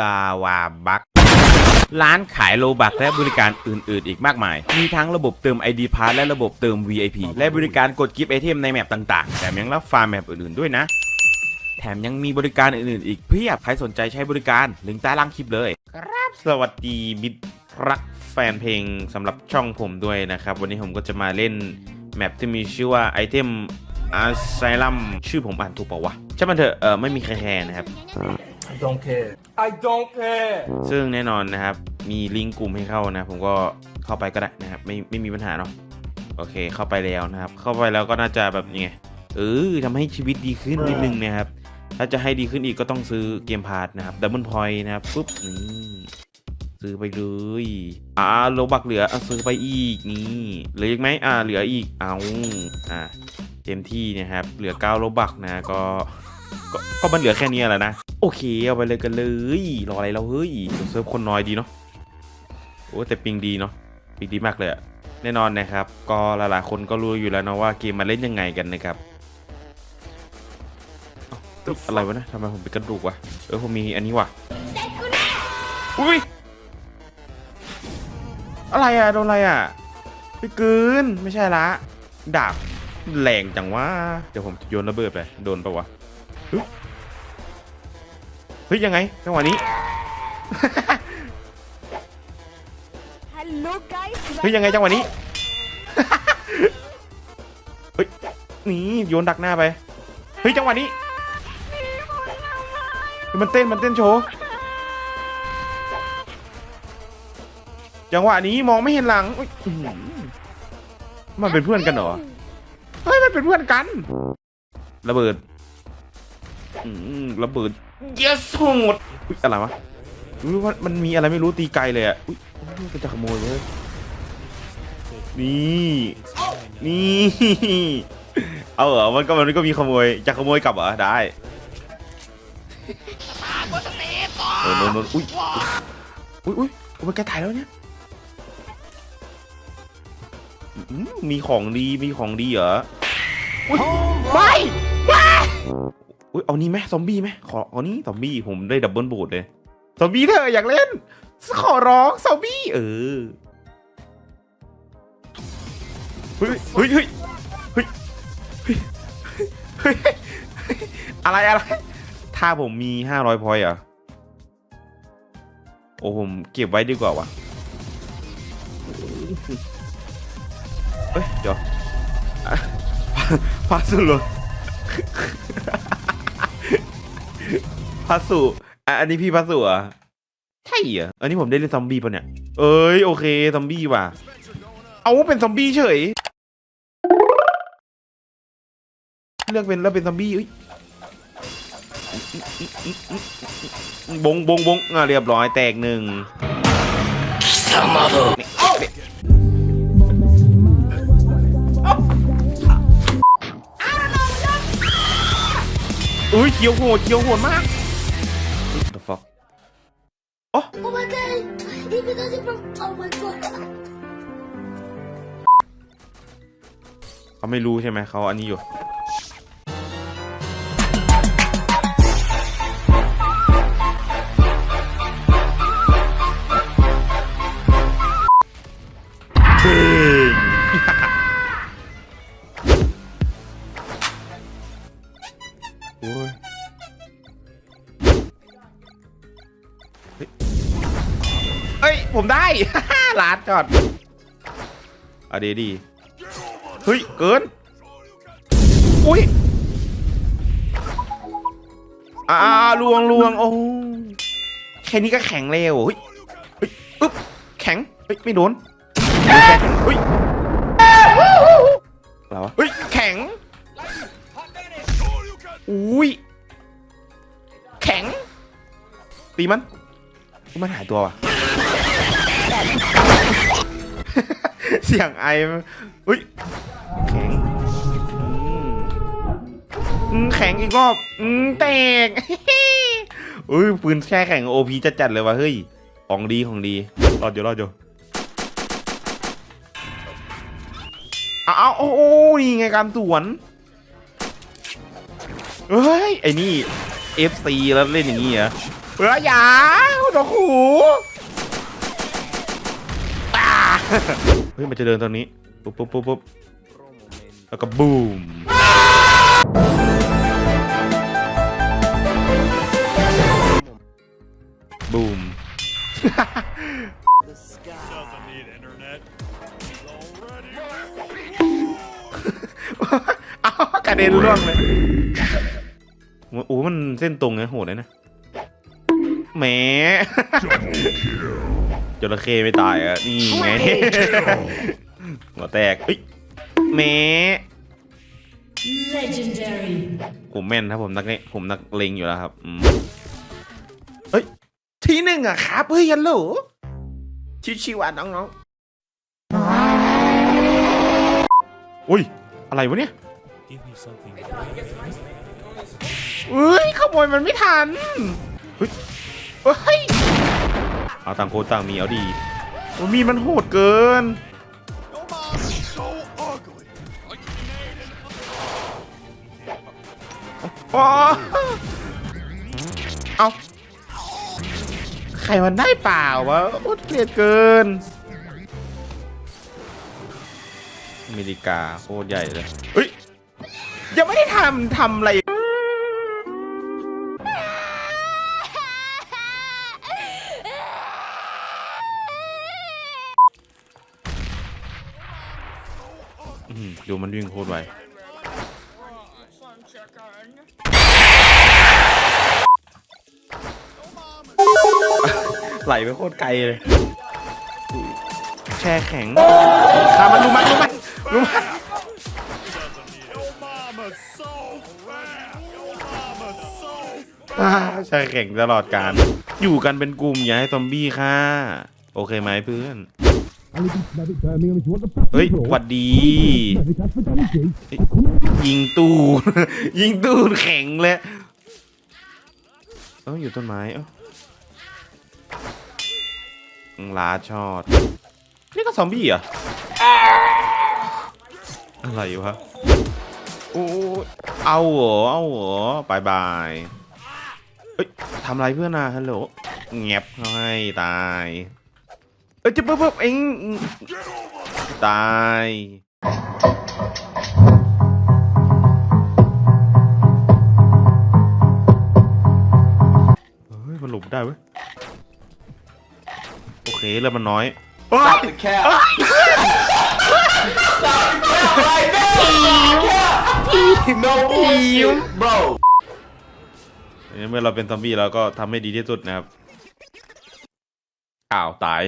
ลาวาบักร้านขายโลบักและบริการอื่น ๆ อีกมากมาย มีทั้งระบบเติม ID p a s s และระบบเติม VIP และบริการกดกิฟต์ไอเทมในแมปต่าง ๆแถมยังรับฟาร์มแมปอื่น ๆ ด้วยนะ แถมยังมีบริการอื่น ๆ อีกเพียบ ใครสนใจใช้บริการลิงก์ใต้ล่างคลิปเลย ครับ สวัสดีมิตรรักแฟนเพลงสำหรับช่องผมด้วยนะครับ วันนี้ผมก็จะมาเล่นแมปที่มีชื่อว่าไอเทมอาไซลัมชื่อผมอ่านถูกเปล่าวะใช่างมันเถอะเออไม่มีใครแคร์นะครับ I don't care. I don't care. ซึ่งแน่นอนนะครับ มีลิงก์กลุ่มให้เข้านะ ผมก็เข้าไปก็ได้นะครับ ไม่ไม่มีปัญหาเนาะโอเค เข้าไปแล้วนะครับ เข้าไปแล้วก็น่าจะแบบยังไงเออทำให้ชีวิตดีขึ้นนิดนึงนะครับ ถ้าจะให้ดีขึ้นอีกก็ต้องซื้อเกมพาร์ทนะครับดับเบิลพอยต์นะครับปุ๊บนี่ซื้อไปเลยอ่าโลบักเหลืออะซื้อไปอีกนี่เหลืออีกไหมอ่าเหลืออีกเอาอ่าเต็มที่เนะครับ เหลือ9โลบักนะก็ ก็ก็มันเหลือแค่นี้แหละนะ โอเค เอาไปเลยกันเลย รออะไรเราเฮ้ยเซิร์ฟคนน้อยดีเนาะโอ้แต่ปิงดีเนาะปิงดีมากเลยอะแน่นอนนะครับ ก็หลายๆคนก็รู้อยู่แล้วนะว่าเกมมาเล่นยังไงกันนะครับเอ้าอะไรวะนะทำไมผมเป็นกระดูกวะเออผมมีอันนี้วะอุ้ยอะไรอะโดนอะไรอะไปเกินไม่ใช่ละดาบแรงจังวะเดี๋ยวผมโยนระเบิดไปโดนปะวะ เฮ้ยยังไงจังหวะนี้ Hello guys เฮ้ยยังไงจังหวะนี้ เฮ้ยนี่โยนดักหน้าไป เฮ้ยจังหวะนี้เฮ้ยมันเต้นมันเต้นโชว์ จังหวะนี้มองไม่เห็นหลังอุ๊ยอื้อหือมันเป็นเพื่อนกันเหรอ เฮ้ยมันเป็นเพื่อนกัน ระเบิดอืม ระเบิด yes โหดอุ๊ยอะไรวะรู้ว่ามันมีอะไรไม่รู้ตีไกลเลยอะอุ้ยมันจะขโมยเลยนี่นี่เอาเหรอมันก็มันก็มีขโมยจะขโมยกลับเหรอได้โนนโนนอุ้ยอุ้ยอุ้ยโอ้มันแกถ่ายแล้วเนี่ยอืมมีของดีมีของดีเหรออุ้ยไม่ไม่ อุ้ยเอานี่ไหมซอมบี้ไหมขอเอานี่ซอมบี้ผมได้ดับเบิลโบดเลยซอมบี้เธออยากเล่น ขอร้องซอมบี้เออเฮ้ยเฮ้ยเฮ้ยเฮ้ยเฮ้ยอะไรอะไรถ้าผมมีห้าร้อยพอยอะโอ้ผมเก็บไว้ดีกว่าวะเฮ้ยเดี๋ยวอะพาสุเลย พาสุอะอันนี้พี่พาสุเหรอะใช่เหรออันนี้ผมได้เล่นซอมบี้ปะเนี่ย เอ้ยโอเคซอมบี้ว่ะ เอาเป็นซอมบี้เฉย เลือกเป็นแล้วเป็นซอมบี้อุ้ยบงบงบงอะเรียบร้อยแตกหนึ่งอุ้ยเขียวโหดเขียวโหดมาก Oh my god Even though they broke Oh my god เขาไม่รู้ใช่ไหมเขาอันนี้อยู่ เฮ้ยเอ้ย ผมได้ ลาดก่อนอะดยวดีเฮ้ย เกิน อุ้ยอ่าลวงลวงโอ้แค่นี้ก็แข็งแล้วเฮ้ยเฮ้ยอึ๊บแข็งเฮ้ยไม่โดนเฮ้ยอะไรวะเฮ้ยแข็งอุ้ยแข็งตีมัน มันหายตัวว่ะ เสียงไอมันอุ้ย แข็งอืมอืมแข็งอีกรอบ อืมแตก อุ้ยปืนแช่แข็งโอพีจัดๆเลยว่ะเฮ้ย ของดีของดีรอดอยู่รอดอยู่เอาเอาโอ้โอ้นี่ไงการสวนเฮ้ย ไอ้นี่ FC แล้วเล่นอย่างงี้เหรอ เบื่อหยาดอกหูอ่าเฮ้ยมันจะเดินตรงนี้ปุ๊บปุ๊บปุ๊บปุ๊บแล้วก็บูมบูม เอากระเด็นร่วงเลยโอ้มันเส้นตรงไงโหดเลยนะ แหมจระเข้ไม่ตายอะนี่ไงหัวแตกเอ้ยแหม Legendary. ผมแม่นครับผมนักเลงผมนักเลงอยู่แล้วครับอืมเฮ้ยทีหนึ่งอะครับเฮ้ยยันโหลชิวๆอะน้องๆอุ้ยอะไรวะเนี่ย Give me something. เอ้ยขโมยมันไม่ทันเฮ้ย เฮ้ยเอาต่างคนต่างมีเอาดีโอ้ยมีดมันโหดเกิน Your mom is so ugly. อ๋อเอาใครมันได้เปล่าวะโคตรเกลียดเกิน อเมริกาโคตรใหญ่เลยเฮ้ย ยังไม่ได้ทำทำอะไร อื้อหือดูมันวิ่งโคตรไวไหลไปโคตรไกลเลย แช่แข็งตามมันรู้มันรู้มันรู้มัน อ่าแช่แข็งตลอดการ อยู่กันเป็นกลุ่มอย่าให้ซอมบี้ค่ะ โอเคไหมเพื่อน เฮ้ยหวัดดี ยิงตู้ยิงตู้แข็งเลยเอ้าอยู่ต้นไม้เอ้าลาชอด นี่ก็ซอมบี้เหรอ อะไรวะโอ้เอาเหรอเอาเหรอบายบายเอ้ยทำไรเพื่อนนะฮัลโหลเงียบให้ตาย เอ้ยจะปุ๊บปุ๊บเองตายเฮ้ยมันหลบได้เว้ยโอเคเลือดมันน้อย Stop the cap. no bullshit, bro. เมื่อเราเป็นซอมบี้เราก็ทำให้ดีที่สุดนะครับอ้าวตาย